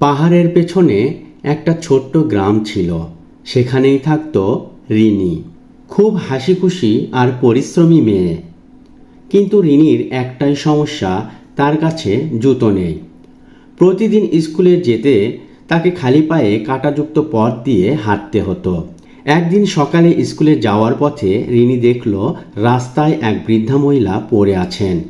পাহাড়ের পেছনে একটা ছোট্ট গ্রাম ছিল। সেখানেই থাকত রিনি। খুব হাসি খুশি আর পরিশ্রমী মেয়ে। কিন্তু রিনির একটাই সমস্যা, তার কাছে জুতো নেই। প্রতিদিন স্কুলে যেতে তাকে খালি পায়ে কাঁটাযুক্ত পথ দিয়ে হাঁটতে হতো। একদিন সকালে স্কুলে যাওয়ার পথে রিনি দেখল রাস্তায় এক বৃদ্ধা মহিলা পড়ে আছেন।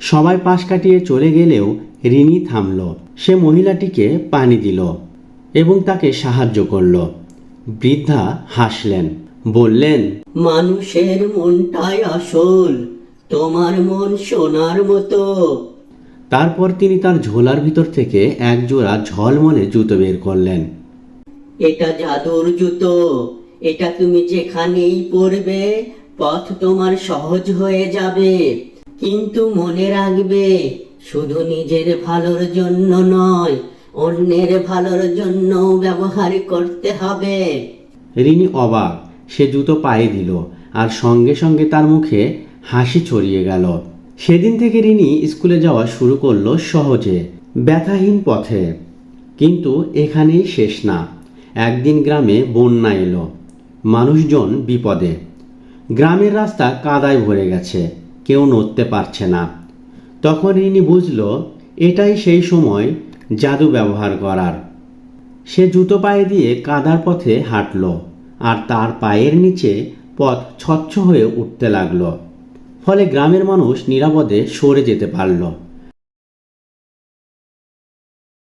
সবাই পাশ কাটিয়ে চলে গেলেও রিনি থামল। সে মহিলাটিকে পানি দিল এবং তাকে সাহায্য করল। বৃদ্ধা হাসলেন বললেন মানুষের মনটাই আসল তোমার মন সোনার মতো। তারপর তিনি তার ঝোলার ভিতর থেকে এক জোড়া ঝলমলে জুতো বের করলেন। এটা জাদুর জুতো এটা তুমি যেখানেই পরবে পথ তোমার সহজ হয়ে যাবে। কিন্তু মনে রাখবে, শুধু নিজের ভালোর জন্য নয়, অন্যের ভালোর জন্য ব্যবহার করতে হবে। রিনি অবাক, সে জুতো পায়ে দিল আর সঙ্গে সঙ্গে তার মুখে হাসি ছড়িয়ে গেল। সেদিন থেকে রিনি স্কুলে যাওয়া শুরু করল সহজে, ব্যথাহীন পথে। কিন্তু এখানেই শেষ না, একদিন গ্রামে বন্যা এলো, মানুষজন বিপদে। গ্রামের রাস্তা কাদায় ভরে গেছে কেউ নড়তে পারছে না। তখন ইনি বুঝল, এটাই সেই সময় জাদু ব্যবহার করার। সে জুতো পায়ে দিয়ে কাদার পথে হাঁটল আর তার পায়ের নিচে পথ ছচ্ছ হয়ে উঠতে লাগল। ফলে গ্রামের মানুষ নিরাপদে সরে যেতে পারল।